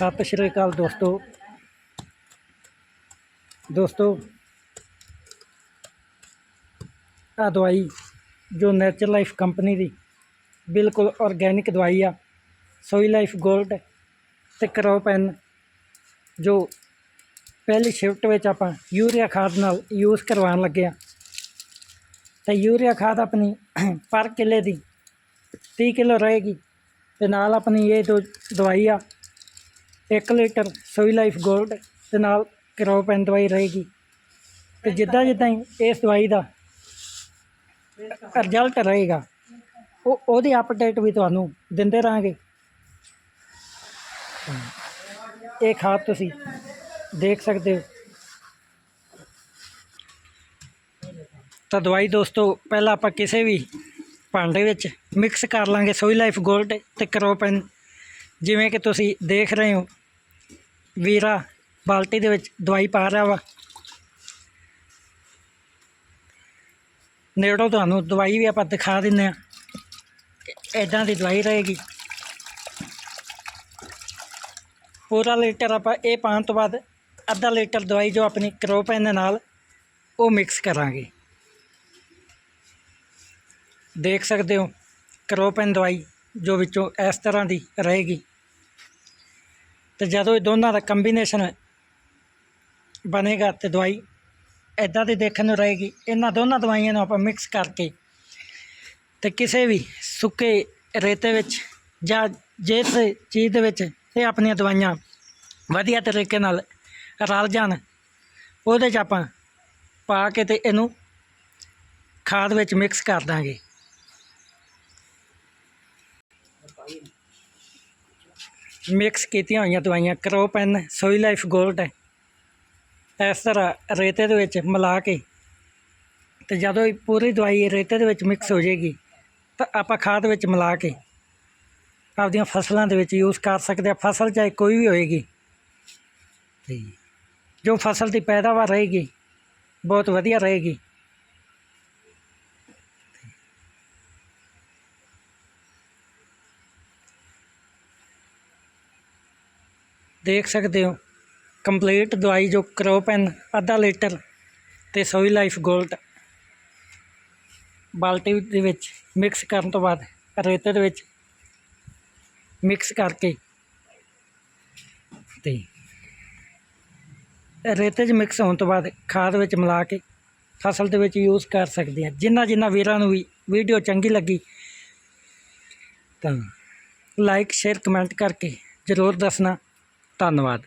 ਸਤਿ ਸ਼੍ਰੀ ਅਕਾਲ ਦੋਸਤੋ। ਦੋਸਤੋ ਆ ਦਵਾਈ ਜੋ ਨੇਚਰ ਲਾਈਫ ਕੰਪਨੀ ਦੀ ਬਿਲਕੁਲ ਆਰਗੈਨਿਕ ਦਵਾਈ ਆ ਸੋਈ ਲਾਈਫ ਗੋਲਡ ਤੇ ਕਰੋਪੈਨ ਜੋ ਪਹਿਲੀ ਸ਼ਿਫਟ ਵਿੱਚ ਆਪਾਂ ਯੂਰੀਆ ਖਾਦ ਨਾਲ ਯੂਜ਼ ਕਰਵਾਉਣ ਲੱਗੇ ਆ। ਤੇ ਯੂਰੀਆ ਖਾਦ ਆਪਣੀ ਪਰ ਕਿੱਲੇ ਦੀ 30 ਕਿਲੋ ਰਹੇਗੀ ਤੇ ਨਾਲ ਆਪਣੀ ਇਹ ਦੋ ਦਵਾਈ ਆ 1 ਲੀਟਰ ਸੋਈ ਲਾਈਫ ਗੋਲਡ ਦੇ ਨਾਲ ਕਰੋਪੈਨ ਦਵਾਈ ਰਹੇਗੀ। ਤੇ ਜਿੱਦਾਂ ਜਿੱਦਾਂ ਹੀ ਇਸ ਦਵਾਈ ਦਾ ਰਿਜ਼ਲਟ ਰਹੇਗਾ, ਉਹ ਉਹਦੀ ਅਪਡੇਟ ਵੀ ਤੁਹਾਨੂੰ ਦਿੰਦੇ ਰਹਾਂਗੇ। ਇਹ ਖਾਦ ਤੁਸੀਂ ਦੇਖ ਸਕਦੇ ਹੋ। ਤਾਂ ਦਵਾਈ ਦੋਸਤੋ, ਪਹਿਲਾਂ ਆਪਾਂ ਕਿਸੇ ਵੀ ਭਾਂਡੇ ਵਿੱਚ ਮਿਕਸ ਕਰ ਲਾਂਗੇ ਸੋਈ ਲਾਈਫ ਗੋਲਡ ਤੇ ਕਰੋਪੈਨ ਜਿਵੇਂ ਕਿ ਤੁਸੀਂ ਦੇਖ ਰਹੇ ਹੋ ਵੀਰਾ ਬਾਲਟੀ ਦੇ ਵਿੱਚ ਦਵਾਈ ਪਾ ਰਿਹਾ ਵਾ। ਨੇੜੋਂ ਤੁਹਾਨੂੰ ਦਵਾਈ ਵੀ ਆਪਾਂ ਦਿਖਾ ਦਿੰਨੇ ਆ ਇਦਾਂ ਦੀ ਦਵਾਈ ਰਹੇਗੀ। ਪੂਰਾ ਲੀਟਰ ਆਪਾਂ ਇਹ ਪਾਉਣ ਤੋਂ ਬਾਅਦ ਅੱਧਾ ਲੀਟਰ ਦਵਾਈ ਜੋ ਆਪਣੀ ਕਰੋਪੈਨ ਦੇ ਨਾਲ ਉਹ ਮਿਕਸ ਕਰਾਂਗੇ। ਦੇਖ ਸਕਦੇ ਹੋ ਕਰੋਪੈਨ ਦਵਾਈ ਜੋ ਵਿੱਚੋਂ ਇਸ ਤਰ੍ਹਾਂ ਦੀ ਰਹੇਗੀ। ਤੇ ਜਦੋਂ ਇਹ ਦੋਨਾਂ ਦਾ ਕੰਬੀਨੇਸ਼ਨ ਬਣੇਗਾ ਤੇ ਦਵਾਈ ਇਦਾਂ ਦੀ ਦੇਖਣ ਨੂੰ ਰਹੇਗੀ, ਇਹਨਾਂ ਦੋਨਾਂ ਦਵਾਈਆਂ ਨੂੰ ਆਪਾਂ ਮਿਕਸ ਕਰਕੇ ਤੇ ਕਿਸੇ ਵੀ ਸੁੱਕੇ ਰੇਤੇ ਵਿੱਚ ਜਾਂ ਜਿਸ ਚੀਜ਼ ਦੇ ਵਿੱਚ ਇਹ ਆਪਣੀਆਂ ਦਵਾਈਆਂ ਵਧੀਆ ਤਰੀਕੇ ਨਾਲ ਰਲ ਜਾਣ, ਉਹਦੇ 'ਚ ਆਪਾਂ ਪਾ ਕੇ ਤੇ ਇਹਨੂੰ ਖਾਦ ਵਿੱਚ ਮਿਕਸ ਕਰ ਦਾਂਗੇ। ਮਿਕਸ ਕੀਤੀਆਂ ਹੋਈਆਂ ਦਵਾਈਆਂ ਕਰੋਪੈਨ ਸੋਈ ਲਾਈਫ ਗੋਲਡ। ਹੈ ਇਸ ਤਰ੍ਹਾਂ ਰੇਤੇ ਦੇ ਵਿੱਚ ਮਿਲਾ ਕੇ ਤੇ ਜਦੋਂ ਇਹ ਪੂਰੀ ਦਵਾਈ ਰੇਤੇ ਦੇ ਵਿੱਚ ਮਿਕਸ ਹੋ ਜਾਏਗੀ, ਤਾਂ ਆਪਾਂ ਖਾਦ ਵਿੱਚ ਮਿਲਾ ਕੇ ਆਪਦੀਆਂ ਫਸਲਾਂ ਦੇ ਵਿੱਚ ਯੂਜ਼ ਕਰ ਸਕਦੇ ਆ ਫਸਲ ਚਾਹੇ ਕੋਈ ਵੀ ਹੋਏਗੀ, ਤੇ ਜੋ ਫਸਲ ਦੀ ਪੈਦਾਵਾਰ ਰਹੇਗੀ, ਬਹੁਤ ਵਧੀਆ ਰਹੇਗੀ। ਦੇਖ ਸਕਦੇ ਹੋ। ਕੰਪਲੀਟ ਦਵਾਈ ਜੋ ਕਰੋਪੈਨ ਅੱਧਾ ਲੀਟਰ ਤੇ ਸੋਈ ਲਾਈਫ ਗੋਲਡ। ਬਾਲਟੀ ਦੇ ਵਿੱਚ ਮਿਕਸ ਕਰਨ ਤੋਂ ਬਾਅਦ ਰੇਤੇ ਦੇ ਵਿੱਚ ਮਿਕਸ ਕਰਕੇ ਤੇ ਰੇਤੇ 'ਚ ਮਿਕਸ ਹੋਣ ਤੋਂ ਬਾਅਦ ਖਾਦ ਵਿੱਚ ਮਿਲਾ ਕੇ ਫਸਲ ਦੇ ਵਿੱਚ ਯੂਜ਼ ਕਰ ਸਕਦੇ ਆ ਜਿੰਨਾ ਜਿੰਨਾ ਵੀਰਾਂ ਨੂੰ ਵੀ ਵੀਡੀਓ ਚੰਗੀ ਲੱਗੀ ਤਾਂ ਲਾਈਕ ਸ਼ੇਅਰ ਕਮੈਂਟ ਕਰਕੇ ਜ਼ਰੂਰ ਦੱਸਣਾ। ਧੰਨਵਾਦ।